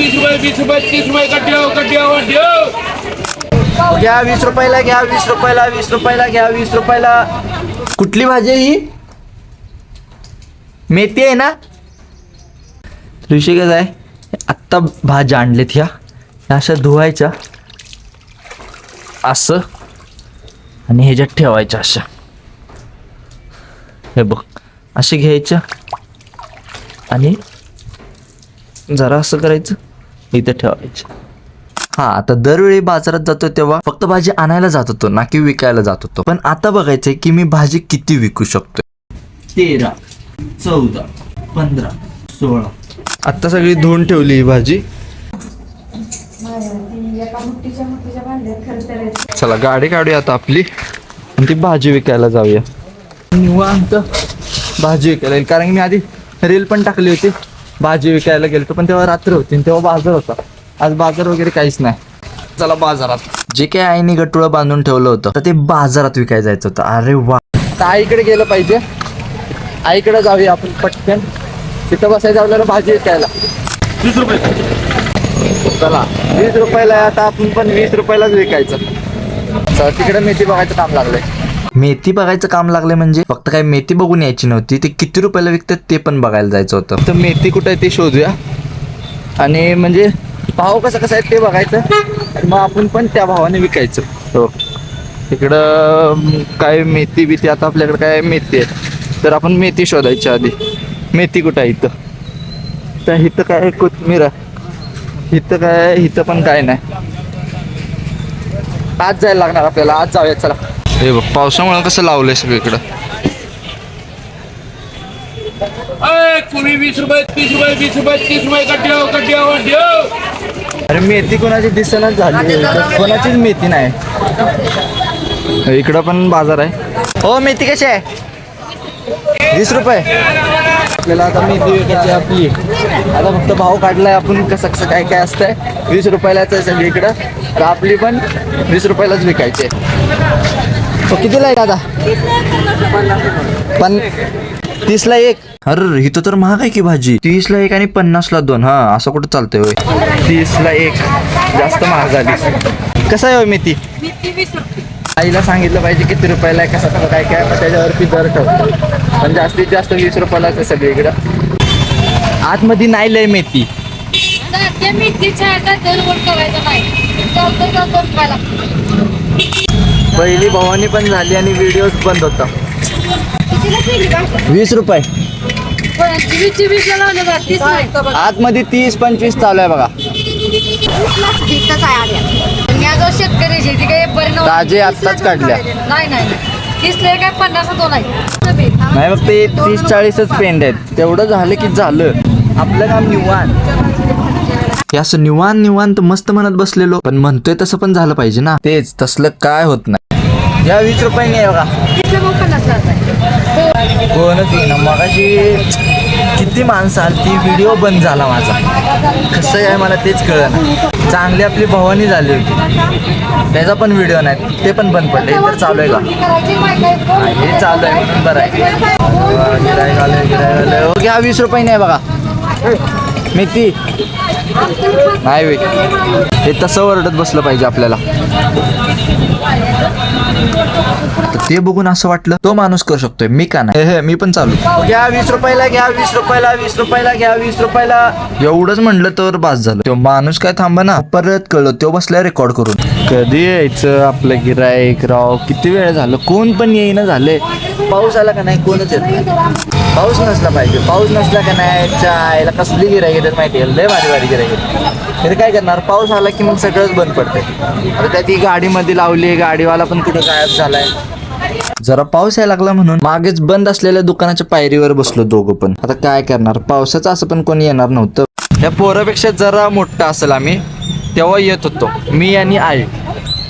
तीस रुपये बीस रुपये तीस रुपये कट्ट्या कट्ट्या घ्या वीस रुपयाला घ्या वीस रुपयाला वीस रुपयाला घ्या वीस रुपयाला. कुठली भाजी ही? मेथी आहे ना? ऋषी कसं आहे. आत्ता भाज्या आणलेत ह्या. ह्या अशा धुवायच्या. असं. आणि ह्याच्यात ठेवायच्या अशा. हे बघ. असे घ्यायच्या आणि जरा असं करायचं. इथं ठेवायचं. हा आता दरवेळी बाजारात जातो तेव्हा फक्त भाजी आणायला जात होतो ना की विकायला जात होतो. पण आता बघायचंय की मी भाजी किती विकू शकतोय. तेरा चौदा पंधरा सोळा. आता सगळी धुवून ठेवली ही भाजी. चला गाडी काढूया आता आपली. आणि ती भाजी विकायला जाऊया. निवांत. भाजी विकायला येईल. कारण मी आधी रील पण टाकली होती. भाजी विकायला गेलो पण तेव्हा रात्र होती आणि तेव्हा बाजार होता. आज बाजार वगैरे काहीच नाही. चला बाजारात. जे काही आईने गटुळं बांधून ठेवलं होतं तर ते बाजारात विकायला जायचं होतं. अरे वा. तर आईकडे गेलं पाहिजे. आईकडे जाऊया आपण पटकन. तिथं बसायचं आपल्याला भाजी विकायला. वीस रुपये. चला. वीस रुपयाला आता आपण पण वीस रुपयालाच विकायचं. तिकडे मेथी बघायचं काम लागलंय. मेथी बघायचं काम लागले म्हणजे? फक्त काही मेथी बघून यायची नव्हती. ते किती रुपयाला विकतात ते पण बघायला जायचं होतं. तर मेथी कुठं आहे ते शोधूया. आणि म्हणजे भाव कसा कसा आहे ते बघायचं. मग आपण पण त्या भावाने विकायचं. हो. इकडं काय मेथी बिथी आता आपल्याकडे काय मेथी आहे. तर आपण मेथी शोधायची आधी. मेथी कुठं आहे इथं? तर इथं काय कोथमीर आहे. इथं काय इथं पण काय नाही. आज जायला लागणार आपल्याला. आज जाऊया चला. हे बघ पावसामुळे कसं लावलंय सगळीकडं. कुणी वीस रुपये तीस रुपये बीस रुपये तीस रुपये कटियो कटियो कटियो अरे मेथी कोणाची दिसणच झाली इकडं कोणाचीच मेथी नाही. इकडं पण बाजार आहे. हो मेथी कशी आहे? वीस रुपये. आपल्याला आता मेथी विकायची आपली. आता फक्त भाव काढलाय आपण कसं कसं काय काय असतंय. वीस रुपयालाच आहे सगळीकडं. तर आपली पण वीस रुपयालाच विकायची आहे. हो कितीला आहे दादा पण तीसला एक अरे इथं तर महाग आहे की भाजी तीसला एक आणि पन्नासला दोन हा असं कुठं चालतंय होय तीसला एक जास्त महाग झाली कसं आहे होय मेथी आईला सांगितलं पाहिजे किती रुपयाला आहे कसं काय काय मग त्याच्यावरती दर ठेवतो पण जास्तीत जास्त वीस रुपयालाच आहे सगळीकडं आतमध्ये नाही लय मेथी मेथीच्या पहिली भवानी पण झाली आणि व्हिडिओज बंद होता. वीस रुपये. आतमध्ये तीस पंचवीस चालू आहे बघा. शेतकरी शेती ताजे आत्ताच काढल्या. नाही नाही नाही. काय पन्नास दोन आहे नाही फक्त तीस चाळीसच पेंड आहेत. तेवढं झालं की झालं. आपलं काम निवान हे असं निवांत निवांत मस्त म्हणत बसलेलो. पण म्हणतोय तसं पण झालं पाहिजे ना. तेच तसलं काय होत नाही. या वीस रुपयाने आहे बघा. कोणच मगाशी किती माणसं आली ती व्हिडिओ बंद झाला माझा. कसं आहे मला तेच कळलं ना चांगली आपली भवानी झाली होती. त्याचा पण व्हिडिओ नाही ते पण बंद पडले. तर चालू आहे का? हे चालू आहे. म्हणून बरं आहे. गिरायक आलं गिरायक आलं. हो घ्या वीस रुपये नाही बघा. मेथी नाही वे हे तसं ओरडत बसलं पाहिजे आपल्याला. ते बघून असं वाटलं तो माणूस करू शकतोय. मी का नाही? हे, हे, मी पण चालू. घ्या वीस रुपयाला घ्या वीस रुपयाला वीस रुपयाला घ्या वीस रुपयाला. एवढंच म्हणलं तर बास झालं. तो माणूस काय थांबा ना. परत कळलं तो बसलाय रेकॉर्ड करून. कधी यायचं आपलं गिराईक राव? किती वेळ झालं? कोण पण येईना झाले. पाऊस आला का नाही? कोणच येत पाऊस नसला पाहिजे. पाऊस नसला का नाही चायला कसली गिराईक येतात माहिती आहे? लय भारी भारी गिराईक येतात तरी काय करणार? पाऊस आला की मग सगळंच बंद पडतंय. आता त्या ती गाडीमध्ये लावली गाडीवाला पण कुठं गायब झालाय. जरा पाऊस यायला लागला म्हणून मागेच बंद असलेल्या दुकानाच्या पायरीवर बसलो दोघं पण. आता काय करणार? पावसाचं असं पण कोणी येणार नव्हतं. त्या पोरापेक्षा जरा मोठा असेल आम्ही तेव्हा येत होतो. मी आणि आई.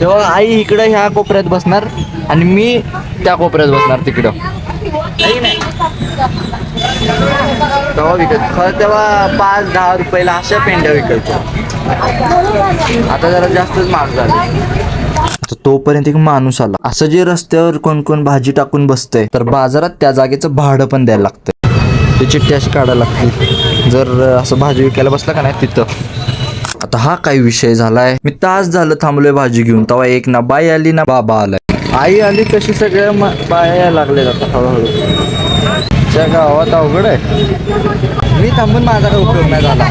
तेव्हा आई इकडं ह्या कोपऱ्यात बसणार आणि मी त्या कोपऱ्यात बसणार तिकडं. तेव्हा विकत खरं तेव्हा पाच दहा रुपयाला अशा पेंड्या विकायचो आता जरा जास्तच महाग झाले. तोपर्यंत एक माणूस आला. असं जे रस्त्यावर कोण कोण भाजी टाकून बसतंय तर बाजारात त्या जागेचं भाडं पण द्यायला लागतंय. ती चिठ्ठी अशी काढायला लागते जर असं भाजी विकायला बसला का नाही तिथं? आता हा काय विषय झालाय? मी तास झालं थांबलोय भाजी घेऊन. तेव्हा एक ना बाई आली ना बाबा आलाय. आई आली कशी सगळ्या बाया लागले आता हळूहळू. त्या गावात अवघड आहे. मी थांबून माझा काय उपयोग नाही झाला.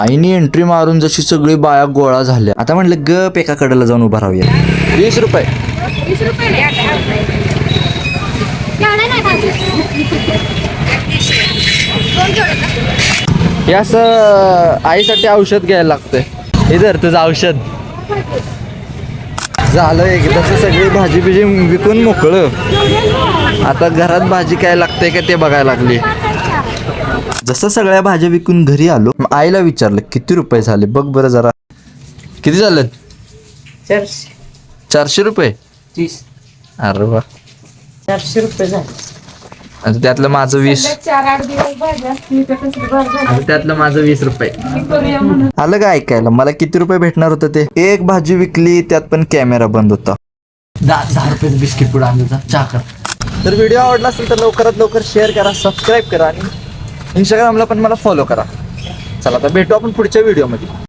आईने एंट्री मारून जशी सगळी बाया गोळा झाल्या. आता म्हटलं गप एका कडेला जाऊन उभा राहूया. वीस रुपये? हे असं आईसाठी औषध घ्यायला लागतंय. हे धर तुझं औषध. झालं एकदाच सगळी भाजी बिजी विकून मोकळं. आता घरात भाजी काय लागते का ते बघायला लागली. जसं सगळ्या भाज्या विकून घरी आलो आईला विचारलं किती रुपये झाले? बघ बरं जरा. किती झालं? चारशे. चारशे रुपये? तीस. अरे वा. चारशे रुपये झाले. आणि त्यातलं माझं वीस. चार आठ दिवस भाज्या असतील तर कसं बरं झालं. आणि त्यातलं माझं वीस रुपये. मी करूया म्हणून. आलं का ऐकायला? मला किती रुपये भेटणार होतं ते? एक भाजी विकली त्यात पण कॅमेरा बंद होता. दहा दहा रुपयाचं बिस्किट पुढे आणलं होतं. चहा कर. तर व्हिडिओ आवडला असेल तर लवकरात लवकर शेअर करा सबस्क्राईब करा आणि इंस्टाग्रामला पण मला फॉलो करा. चला आता भेटू आपण पुढच्या व्हिडिओमध्ये